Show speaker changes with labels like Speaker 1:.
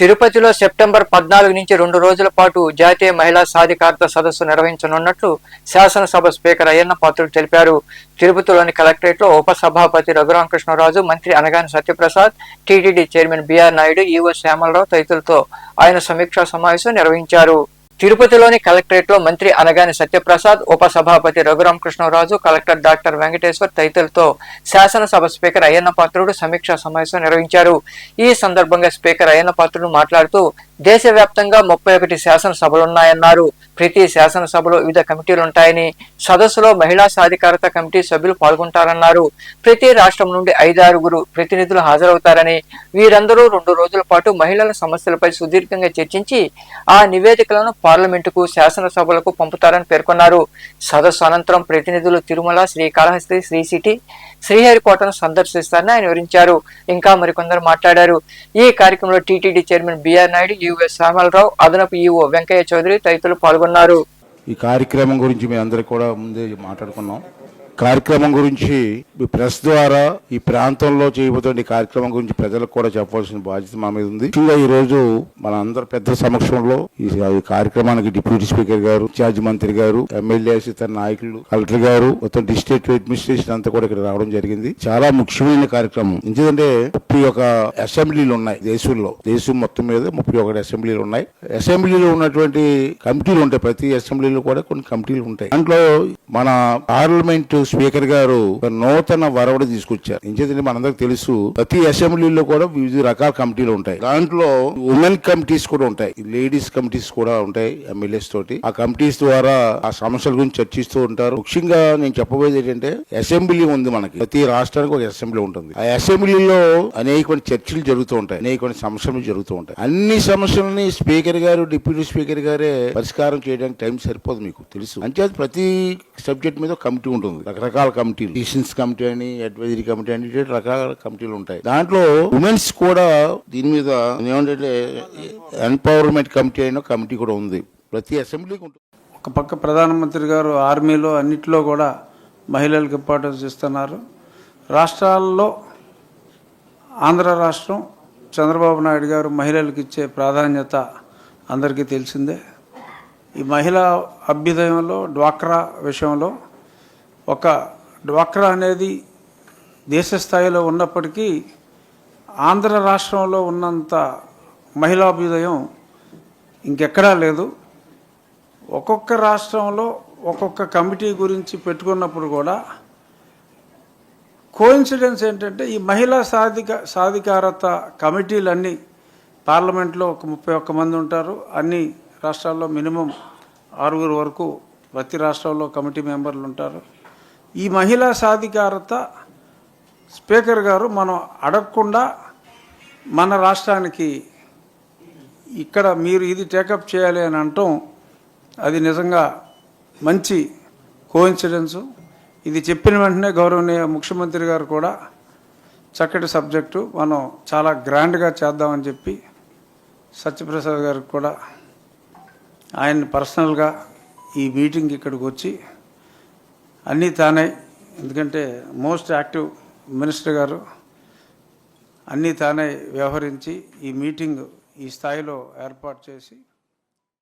Speaker 1: తిరుపతిలో సెప్టెంబర్ పద్నాలుగు నుంచి రెండు రోజుల పాటు జాతీయ మహిళా సాధికారత సదస్సు నిర్వహించనున్నట్లు శాసనసభ స్పీకర్ అయ్యన్న పాత్రుడు తెలిపారు. తిరుపతిలోని కలెక్టరేట్లో ఉపసభాపతి రఘురామకృష్ణరాజు మంత్రి Anagani Satyaprasad TTD chairman B R Naidu EO Shyamalarao తదితరులతో ఆయన సమీక్షా సమావేశం నిర్వహించారు. తిరుపతిలోని కలెక్టరేట్లో మంత్రి అనగాని సత్యప్రసాద్ ఉపసభాపతి రఘురామకృష్ణరాజు కలెక్టర్ డాక్టర్ వెంకటేశ్వర్ తదితరులతో శాసనసభ స్పీకర్ అయ్యన్న పాత్రుడు సమీక్షా సమావేశం నిర్వహించారు. ఈ సందర్భంగా స్పీకర్ అయ్యన్న పాత్రుడు మాట్లాడుతూ దేశవ్యాప్తంగా ముప్పై ఒకటి శాసనసభలున్నాయన్నారు ప్రతి శాసనసభలో వివిధ కమిటీలు ఉంటాయని సదస్సులో మహిళా సాధికారత కమిటీ సభ్యులు పాల్గొంటారన్నారు. ప్రతి రాష్ట్రం నుండి ఐదారుగురు ప్రతినిధులు హాజరవుతారని వీరందరూ రెండు రోజుల పాటు మహిళల సమస్యలపై సుదీర్ఘంగా చర్చించి ఆ నివేదికలను పార్లమెంటుకు శాసనసభలకు పంపుతారని పేర్కొన్నారు. సదస్సు అనంతరం ప్రతినిధులు తిరుమల శ్రీకాళహస్తి శ్రీ సిటీ శ్రీహరికోటను సందర్శిస్తారని ఆయన వివరించారు. ఇంకా మరికొందరు మాట్లాడారు. ఈ కార్యక్రమంలో టీటీడీ చైర్మన్ బిఆర్ నాయుడు యుఎస్ శ్యామలరావు అదనపు ఈఓ వెంకయ్య చౌదరి తదితరులు పాల్గొన్నారు.
Speaker 2: ఈ కార్యక్రమం గురించి మీ అందరికి కూడా ముందే మాట్లాడుకున్నాం. కార్యక్రమం గురించి ఈ ప్రెస్ ద్వారా ఈ ప్రాంతంలో చేయబోతున్న కార్యక్రమం గురించి ప్రజలకు కూడా చెప్పవలసిన బాధ్యత మా మీద ఉంది. ముఖ్యంగా ఈ రోజు మన అందరి పెద్ద సమక్షంలో ఈ ఈ కార్యక్రమానికి డిప్యూటీ స్పీకర్ గారు ఇన్ఛార్జ్ మంత్రి గారు ఎమ్మెల్యేస్ ఇతర నాయకులు కలెక్టర్ గారు మొత్తం డిస్ట్రిక్ట్ అడ్మినిస్ట్రేషన్ అంతా కూడా ఇక్కడ రావడం జరిగింది. చాలా ముఖ్యమైన కార్యక్రమం. ఎందుకంటే ముప్పై ఒక అసెంబ్లీలు ఉన్నాయి దేశంలో. దేశం మొత్తం మీద ముప్పై ఒకటి అసెంబ్లీలు ఉన్నాయి. అసెంబ్లీలో ఉన్నటువంటి కమిటీలు ఉంటాయి. ప్రతి అసెంబ్లీలో కూడా కొన్ని కమిటీలు ఉంటాయి. దాంట్లో మన పార్లమెంట్ స్పీకర్ గారు ఒక నూతన వరవడి తీసుకొచ్చారు. ఇంకేంటంటే మనందరికి తెలుసు ప్రతి అసెంబ్లీలో కూడా వివిధ రకాల కమిటీలు ఉంటాయి. దాంట్లో ఉమెన్ కమిటీస్ కూడా ఉంటాయి. లేడీస్ కమిటీస్ కూడా ఉంటాయి ఎమ్మెల్యేస్ తోటి. ఆ కమిటీస్ ద్వారా ఆ సమస్యల గురించి చర్చిస్తూ ఉంటారు. ముఖ్యంగా నేను చెప్పబోయేది ఏంటంటే అసెంబ్లీ ఉంది మనకి. ప్రతి రాష్ట్రానికి ఒక అసెంబ్లీ ఉంటుంది. ఆ అసెంబ్లీలో అనేకమైన చర్చలు జరుగుతూ ఉంటాయి. అనేకమైన సమస్యలు జరుగుతూ ఉంటాయి. అన్ని సమస్యలని స్పీకర్ గారు డిప్యూటీ స్పీకర్ గారే పరిష్కారం చేయడానికి టైం సరిపోదు మీకు. తెలుసు. అంటే ప్రతి సబ్జెక్ట్ మీద కమిటీ ఉంటుంది. రకరకాల కమిటీలు. డిసిషన్స్ కమిటీ అని అడ్వైజరీ కమిటీ అని రకరకాల కమిటీలు ఉంటాయి. దాంట్లో ఉమెన్స్ కూడా దీని మీద ఏమంటే ఎంపవర్మెంట్ కమిటీ అయిన కమిటీ కూడా ఉంది. ప్రతి అసెంబ్లీకి ఉంటుంది.
Speaker 3: ఒక పక్క ప్రధానమంత్రి గారు ఆర్మీలో అన్నిట్లో కూడా మహిళలకు ఇంపార్టెన్స్ ఇస్తున్నారు. రాష్ట్రాల్లో ఆంధ్ర రాష్ట్రం చంద్రబాబు నాయుడు గారు మహిళలకు ఇచ్చే ప్రాధాన్యత అందరికీ తెలిసిందే. ఈ మహిళా అభ్యుదయంలో డ్వాక్రా విషయంలో ఒక డ్వాక్రా అనేది దేశ స్థాయిలో ఉన్నప్పటికీ ఆంధ్ర రాష్ట్రంలో ఉన్నంత మహిళాభ్యుదయం ఇంకెక్కడా లేదు. ఒక్కొక్క రాష్ట్రంలో ఒక్కొక్క కమిటీ గురించి పెట్టుకున్నప్పుడు కూడా కోఇన్సిడెన్స్ ఏంటంటే ఈ మహిళా సాధిక సాధికారత కమిటీలన్నీ పార్లమెంట్లో ఒక ముప్పై ఒక్క మంది ఉంటారు. అన్ని రాష్ట్రాల్లో మినిమం ఆరుగురు వరకు ప్రతి రాష్ట్రంలో కమిటీ మెంబర్లు ఉంటారు. ఈ మహిళా సాధికారత స్పీకర్ గారు మనం అడగకుండా మన రాష్ట్రానికి ఇక్కడ మీరు ఇది టేకప్ చేయాలి అని అంటాం అది నిజంగా మంచి కోఇన్సిడెన్సు ఇది చెప్పిన వెంటనే గౌరవనీయ ముఖ్యమంత్రి గారు కూడా చక్కటి సబ్జెక్టు మనం చాలా గ్రాండ్గా చేద్దామని చెప్పి సత్యప్రసాద్ గారికి కూడా ఆయన పర్సనల్గా ఈ మీటింగ్ ఇక్కడికి వచ్చి అన్నీ తానే. ఎందుకంటే మోస్ట్ యాక్టివ్ మినిస్టర్ గారు అన్నీ తానే వ్యవహరించి ఈ మీటింగ్ ఈ స్థాయిలో ఏర్పాటు చేసి